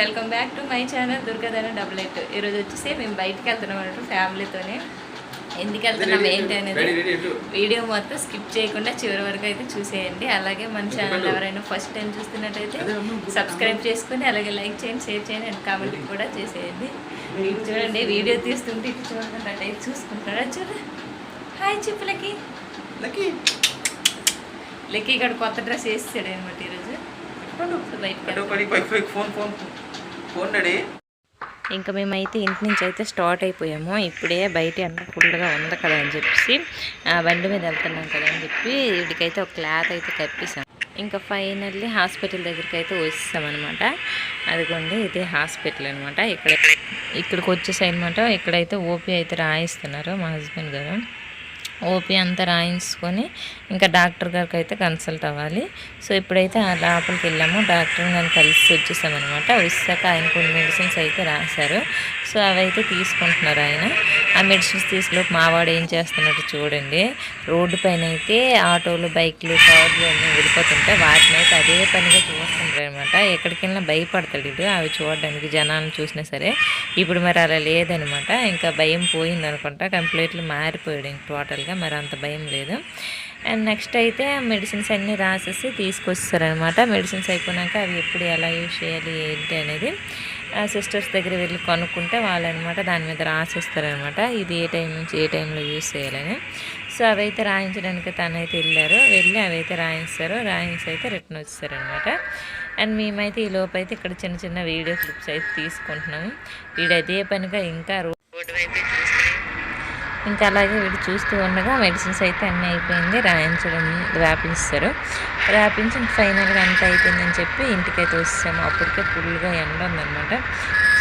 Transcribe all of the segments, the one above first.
Welcome back to my channel Durgadhana double eight. ఈరోజు వచ్చేసి మేము బయటికి వెళ్తున్నాం అన్నట్టు ఫ్యామిలీతోనే. ఎందుకు వెళ్తున్నాం ఏంటి అనేది వీడియో మొత్తం స్కిప్ చేయకుండా చివరి వరకు అయితే చూసేయండి. అలాగే మన ఛానల్ ఎవరైనా ఫస్ట్ టైం చూస్తున్నట్టయితే సబ్స్క్రైబ్ చేసుకొని అలాగే లైక్ చేయండి షేర్ చేయండి అండ్ కామెంట్ కూడా చేసేయండి. చూడండి వీడియో తీస్తుంటే ఇటు చూడండి చూసుకుంటారా చూడండి హాయ్ చెప్పులకి లెక్కి. ఇక్కడ కొత్త డ్రెస్ వేసాడు అనమాట ఈరోజు బయటకు ఫోన్ ఫోన్. ఫోన్ ఇంకా మేమైతే ఇంటి నుంచి అయితే స్టార్ట్ అయిపోయాము. ఇప్పుడే బయట అంత ఫుల్గా ఉంది కదా అని చెప్పేసి ఆ బండి మీద వెళ్తున్నాం కదా అని చెప్పి వీడికైతే ఒక క్లాత్ అయితే కప్పేసాం ఇంకా ఫైనల్లీ హాస్పిటల్ దగ్గరికి అయితే వచ్చేసామన్నమాట. అదిగోండి ఇది హాస్పిటల్ అనమాట ఇక్కడ ఇక్కడికి వచ్చేసాయి అనమాట ఇక్కడైతే ఓపీ అయితే రాయిస్తున్నారు మా హస్బెండ్ గారు. ఓపీ అంతా రాయించుకొని ఇంకా డాక్టర్ గారికి అయితే కన్సల్ట్ అవ్వాలి. సో ఇప్పుడైతే ఆ లోపలికి వెళ్ళాము. డాక్టర్ గారిని కలిసి వచ్చేసామన్నమాట వచ్చాక ఆయన కొన్ని మెడిసిన్స్ అయితే రాశారు. సో అవి అయితే తీసుకుంటున్నారు ఆయన. ఆ మెడిసిన్స్ తీసుకులోపు మావాడు ఏం చేస్తున్నట్టు చూడండి. రోడ్డు పైన అయితే ఆటోలు బైక్లు కార్లు అన్నీ వెళ్ళిపోతుంటే వాటిని అయితే అదే పనిగా చూస్తుంటారు అనమాట ఎక్కడికెళ్ళినా భయపడతాడు ఇది అవి చూడడానికి జనాలను చూసినా సరే ఇప్పుడు మరి అలా లేదనమాట ఇంకా భయం పోయింది అనుకుంటా. కంప్లీట్లీ మారిపోయాడు ఇంక టోటల్గా. మరి అంత భయం లేదు. అండ్ నెక్స్ట్ అయితే మెడిసిన్స్ అన్నీ రాసేసి తీసుకొస్తారనమాట మెడిసిన్స్ అయిపోయినాక అవి ఎప్పుడు ఎలా యూజ్ చేయాలి ఏంటి అనేది సిస్టర్స్ దగ్గర వెళ్ళి కొనుక్కుంటే వాళ్ళు అనమాట దాని మీద రాసిస్తారనమాట. ఇది ఏ టైం నుంచి ఏ టైంలో యూజ్ చేయాలని. సో అవైతే రాయించడానికి తనైతే వెళ్ళారు. వెళ్ళి అవైతే రాయిస్తారు. రాయించి అయితే రిటర్న్ వచ్చేసారనమాట. అండ్ మేమైతే ఈ లోపు అయితే ఇక్కడ చిన్న చిన్న వీడియో క్లిప్స్ అయితే తీసుకుంటున్నాము వీడు అదే పనిగా ఇంకా ఇంకా అలాగే వీడు చూస్తూ ఉండగా మెడిసిన్స్ అయితే అన్నీ అయిపోయింది. రాయించడం వ్యాపించారు. రాపించి ఫైనల్గా అంతా అయిపోయిందని చెప్పి ఇంటికైతే వచ్చాము అప్పటికే ఫుల్గా ఎండ ఉందన్నమాట.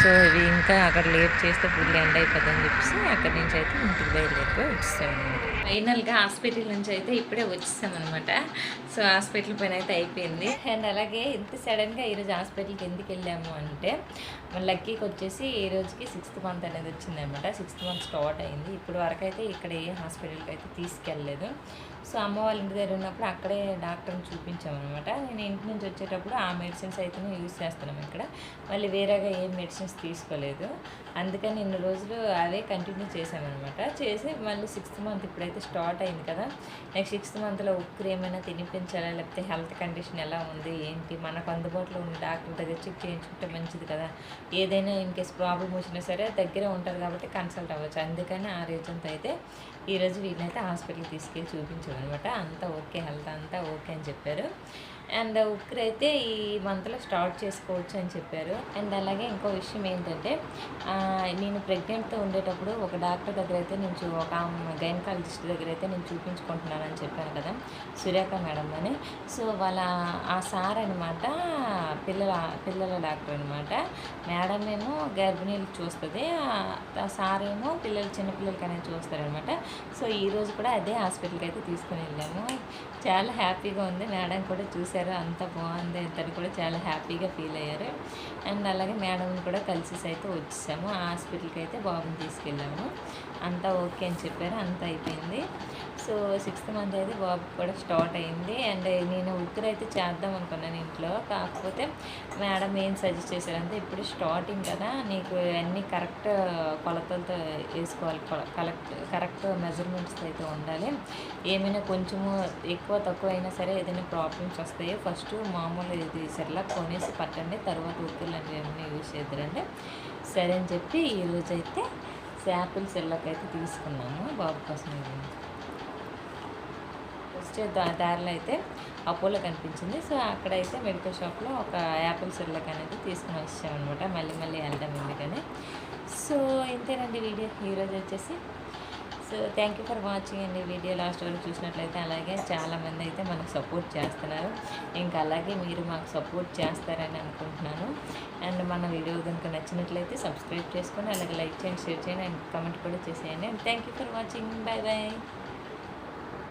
సో ఇవి ఇంకా అక్కడ లేట్ చేస్తే ఫుల్ ఎండ్ అయిపోద్దని చెప్పేసి అక్కడి నుంచి అయితే ఇంటికి బయలుదేరిపోయి వచ్చేసామన్నమాట. ఫైనల్గా హాస్పిటల్ నుంచి అయితే ఇప్పుడే వచ్చేసామన్నమాట. సో హాస్పిటల్ పైన అయితే అయిపోయింది. అండ్ అలాగే ఇంత సడన్గా ఈరోజు హాస్పిటల్కి ఎందుకు వెళ్ళాము అంటే మన లక్కీకి వచ్చేసి ఈ రోజుకి సిక్స్త్ మంత్ అనేది వచ్చిందనమాట సిక్స్త్ మంత్ స్టార్ట్ అయింది. ఇప్పుడు వరకు అయితే ఇక్కడ ఏ హాస్పిటల్కి అయితే తీసుకెళ్ళలేదు. సో అమ్మ వాళ్ళ ఇంటి దగ్గర ఉన్నప్పుడు అక్కడే డాక్టర్ని చూపించామన్నమాట. నేను ఇంటి నుంచి వచ్చేటప్పుడు ఆ మెడిసిన్స్ అయితేనే యూస్ చేస్తున్నాం ఇక్కడ. మళ్ళీ వేరేగా ఏం మెడిసిన్స్ తీసుకోలేదు. అందుకని ఇన్ని రోజులు అవే కంటిన్యూ చేసామన్నమాట చేసి మళ్ళీ సిక్స్త్ మంత్ ఇప్పుడైతే స్టార్ట్ అయింది కదా. నెక్స్ట్ సిక్స్త్ మంత్లో ఉక్కురు ఏమైనా తినిపించాలా? లేకపోతే హెల్త్ కండిషన్ ఎలా ఉంది? ఏంటి? మనకు అందుబాటులో ఉన్న డాక్టర్ దగ్గర చెక్ చేయించుకుంటే మంచిది కదా. ఏదైనా ఇన్ కేస్ ప్రాబ్లం వచ్చినా సరే దగ్గరే ఉంటారు కాబట్టి కన్సల్ట్ అవ్వచ్చు. అందుకని ఆ రీజన్తో అయితే ఈరోజు వీళ్ళైతే హాస్పిటల్కి తీసుకెళ్ళి చూపించామన్నమాట అంతా ఓకే హెల్త్ అంతా ఓకే అని చెప్పారు. అండ్ ఉక్కిరి అయితే ఈ మంత్లో స్టార్ట్ చేసుకోవచ్చు అని చెప్పారు. అండ్ అలాగే ఇంకో విషయం ఏంటంటే నేను ప్రెగ్నెంట్తో ఉండేటప్పుడు ఒక డాక్టర్ దగ్గర అయితే నేను ఒక గైనకాలజిస్ట్ దగ్గర అయితే నేను చూపించుకుంటున్నానని చెప్పాను కదా సురేఖ మేడం అని. సో వాళ్ళ ఆ సార్ అనమాట పిల్లల పిల్లల డాక్టర్ అనమాట మేడం ఏమో గర్భిణీలకు చూస్తుంది ఆ- సార్ ఏమో పిల్లలు చిన్నపిల్లలకి అనేది చూస్తారనమాట సో ఈరోజు కూడా అదే హాస్పిటల్కి అయితే తీసుకుని వెళ్ళాము చాలా హ్యాపీగా ఉంది మేడం కూడా చేశారు అంత బాగుంది తను కూడా చాలా హ్యాపీగా ఫీల్ అయ్యారు. అండ్ అలాగే మేడంని కూడా కలిసి అయితే వచ్చేసాము హాస్పిటల్కి అయితే బాబుని తీసుకెళ్ళాము. అంతా ఓకే అని చెప్పారు అంతా అయిపోయింది. సో సిక్స్త్ మంత్ అయితే బాబు కూడా స్టార్ట్ అయింది. అండ్ నేను ఉక్కురు అయితే చేద్దాం అనుకున్నాను ఇంట్లో. కాకపోతే మేడం ఏం సజెస్ట్ చేశారంటే ఇప్పుడు స్టార్టింగ్ కదా నీకు అన్నీ కరెక్ట్ కొలతలతో వేసుకోవాలి. కరెక్ట్ కరెక్ట్ మెజర్మెంట్స్ అయితే ఉండాలి. ఏమైనా కొంచెము ఎక్కువ తక్కువ అయినా సరే ఏదైనా ప్రాబ్లమ్స్ వస్తాయి ఫస్ట్ మామూలు ఇది సెర్లా కొనేసి పట్టండి. తర్వాత ఉక్కులు లాంటివి ఏమైనా యూజ్ చేద్దరండి. సరే అని చెప్పి ఈరోజు అయితే యాపిల్ సెర్లాక్ అయితే తీసుకున్నాము బాబు కోసం. ఇది వచ్చే దా దారిలో అయితే అపోలో కనిపించింది. సో అక్కడైతే మెడికల్ షాప్లో ఒక యాపిల్ సిర్లక్ అనేది తీసుకుని వచ్చామన్నమాట. మళ్ళీ మళ్ళీ వెళ్ళడం ఎందుకని. సో ఇంతేనండి వీడియో. ఈరోజు వచ్చేసి. So thank you for watching అండి వీడియో. లాస్ట్ వరకు చూసినట్లయితే అలాగే చాలామంది అయితే మనకు సపోర్ట్ చేస్తున్నారు. ఇంకా అలాగే మీరు మాకు సపోర్ట్ చేస్తారని అనుకుంటున్నాను. అండ్ మన వీడియో కనుక నచ్చినట్లయితే సబ్స్క్రైబ్ చేసుకొని అలాగే లైక్ చేయండి షేర్ చేయండి అండ్ కమెంట్ కూడా చేసేయండి. And thank you for watching bye bye